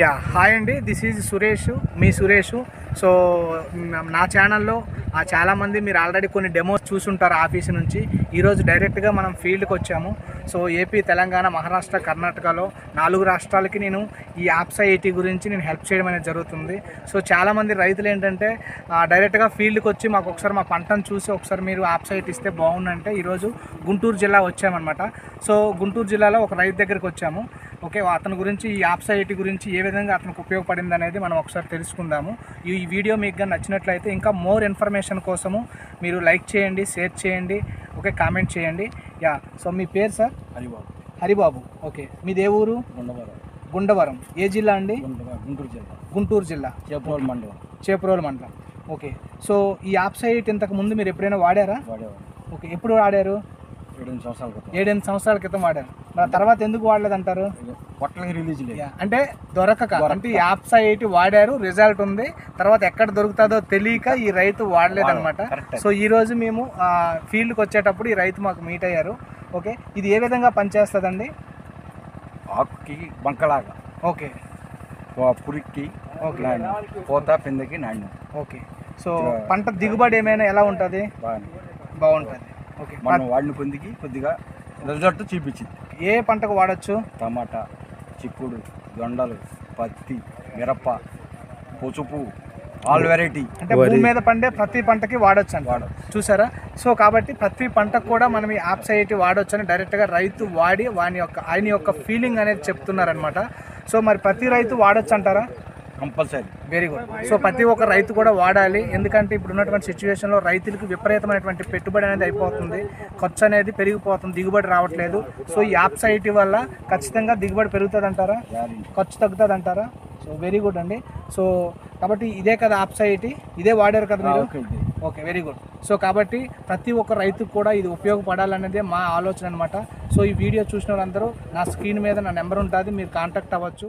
Yeah hi అండి. This is Suresh మీ Suresh. So నా ఛానల్లో చాలామంది మీరు ఆల్రెడీ కొన్ని డెమోస్ చూసుంటారు ఆఫీస్ నుంచి. ఈరోజు డైరెక్ట్గా మనం ఫీల్డ్కి వచ్చాము. సో ఏపీ తెలంగాణ మహారాష్ట్ర కర్ణాటకలో నాలుగు రాష్ట్రాలకి నేను ఈ యాప్స్ ఐటీ గురించి నేను హెల్ప్ చేయడం అనేది జరుగుతుంది. సో చాలామంది రైతులు ఏంటంటే డైరెక్ట్గా ఫీల్డ్కి వచ్చి మాకు ఒకసారి మా పంటను చూసి ఒకసారి మీరు యాప్స్ ఐటీ ఇస్తే బాగుందంటే ఈరోజు గుంటూరు జిల్లా వచ్చామన్నమాట. సో గుంటూరు జిల్లాలో ఒక రైతు దగ్గరికి వచ్చాము. ఓకే అతని గురించి ఈ యాప్స్ ఐటీ గురించి ఏ విధంగా అతనికి ఉపయోగపడింది అనేది మనం ఒకసారి తెలుసుకుందాము. ఈ వీడియో మీకు కానీ నచ్చినట్లయితే ఇంకా మోర్ ఇన్ఫర్మేషన్ కోసము మీరు లైక్ చేయండి షేర్ చేయండి ఓకే కామెంట్ చేయండి. యా సో మీ పేరు సార్? హరిబాబు. హరిబాబు. ఓకే మీది ఏ ఊరు? గుండవరం. గుండవరం. ఏ జిల్లా అండి? గుంటూరు గుంటూరు జిల్లా. గుంటూరు జిల్లా. చేపరోలు మండలం. చేపురోలు మండలం. ఓకే సో ఈ యాప్ సైట్ ఇంతకు ముందు మీరు ఎప్పుడైనా వాడారా? వాడేవాడు ఓకే ఎప్పుడు వాడారు? ఏడెనిమిది సంవత్సరాల క్రితం. ఏడెనిమిది సంవత్సరాల క్రితం వాడారు. తర్వాత ఎందుకు వాడలేదంటారు? ఇక పొట్లకి రిలీజ్ లేదు అంటే దొరకక. అంటే ఈ యాప్స్ ఐటీ వాడారు రిజల్ట్ ఉంది. తర్వాత ఎక్కడ దొరుకుతుందో తెలియక ఈ రైతు వాడలేదన్నమాట. సో ఈ రోజు మేము ఆ, ఫీల్డ్కి వచ్చేటప్పుడు ఈ రైతు మాకు మీట్ అయ్యారు. ఓకే? ఇది ఏ విధంగా పనిచేస్తుందండి? ఆకుకి బంకలాగా. ఓకే. పురికి ఓకే. పోత పిందకి నాణ్యం. ఓకే. సో పంట దిగుబడి ఏమైనా ఎలా ఉంటుంది? బాగుంటుంది. ఓకే. మనం వాడిన కొందికి కొద్దిగా రిజల్ట్ చూపించింది. ఏ పంటకు వాడచ్చు? టమాటా చిక్కుడు దొండలు పత్తి మిరప పసుపు ఆల్ వెరైటీ. అంటే భూమి మీద పండే ప్రతి పంటకి వాడొచ్చు అంట. వాడొచ్చు. చూసారా? సో కాబట్టి ప్రతి పంటకు కూడా మనం ఈ యాప్స్ ఐటీ వాడొచ్చు అని డైరెక్ట్గా రైతు వాడి వాని యొక్క ఆయన యొక్క ఫీలింగ్ అనేది చెప్తున్నారనమాట సో మరి ప్రతి రైతు వాడొచ్చు అంటారా? కంపల్సరీ. వెరీ గుడ్ సో ప్రతి ఒక్క రైతు కూడా వాడాలి. ఎందుకంటే ఇప్పుడు ఉన్నటువంటి సిచ్యువేషన్లో రైతులకు విపరీతమైనటువంటి పెట్టుబడి అనేది అయిపోతుంది. ఖర్చు అనేది పెరిగిపోతుంది. దిగుబడి రావట్లేదు. సో ఈ యాప్స్ ఐటీ వల్ల ఖచ్చితంగా దిగుబడి పెరుగుతుంది అంటారా ఖర్చు తగ్గుతుంది అంటారా సో వెరీ గుడ్ అండి. సో కాబట్టి ఇదే కదా యాప్స్ ఐటీ ఇదే వాడారు కదా మీరు? ఓకే వెరీ గుడ్ సో కాబట్టి ప్రతి ఒక్క రైతుకు కూడా ఇది ఉపయోగపడాలనేదే మా ఆలోచన అనమాట సో ఈ వీడియో చూసిన వాళ్ళందరూ నా స్క్రీన్ మీద నా నెంబర్ ఉంటుంది. మీరు కాంటాక్ట్ అవ్వచ్చు.